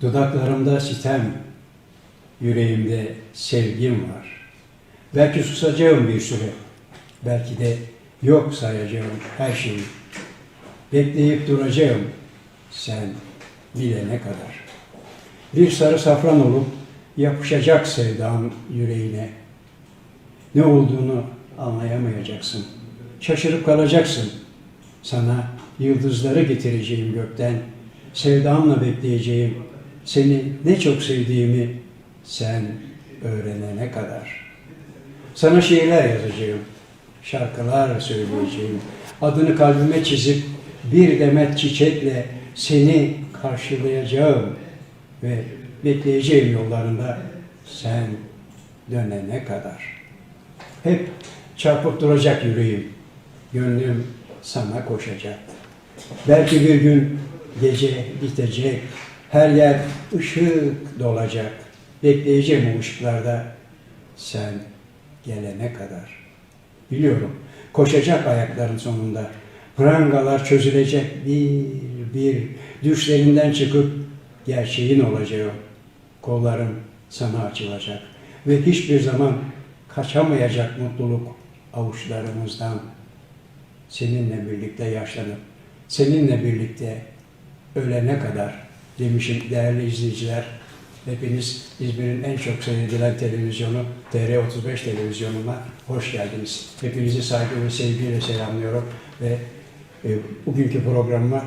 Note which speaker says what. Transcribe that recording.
Speaker 1: Dudaklarımda sitem, yüreğimde sevgim var. Belki susacağım bir süre, belki de yok sayacağım her şeyi. Bekleyip duracağım sen bilene kadar. Bir sarı safran olup yapışacak sevdam yüreğine. Ne olduğunu anlayamayacaksın. Şaşırıp kalacaksın. Sana yıldızları getireceğim gökten. Sevdamla bekleyeceğim. Seni ne çok sevdiğimi sen öğrenene kadar. Sana şiirler yazacağım. Şarkılar söyleyeceğim. Adını kalbime çizip bir demet çiçekle seni karşılayacağım ve bekleyeceğim yollarında sen dönene kadar. Hep çarpıp duracak yüreğim. Gönlüm sana koşacak. Belki bir gün gece bitecek. Her yer ışık dolacak. Bekleyeceğim o ışıklarda sen gelene kadar. Biliyorum koşacak ayakların sonunda. Prangalar çözülecek bir bir. Düşlerinden çıkıp gerçeğin olacağım. Kollarım sana açılacak. Ve hiçbir zaman kaçamayacak mutluluk avuçlarımızdan. Seninle birlikte yaşlanıp, seninle birlikte ölene kadar demişim değerli izleyiciler. Hepiniz İzmir'in en çok seyredilen televizyonu TR35 televizyonuna hoş geldiniz. Hepinizi saygı ve sevgiyle selamlıyorum ve e, bugünkü programıma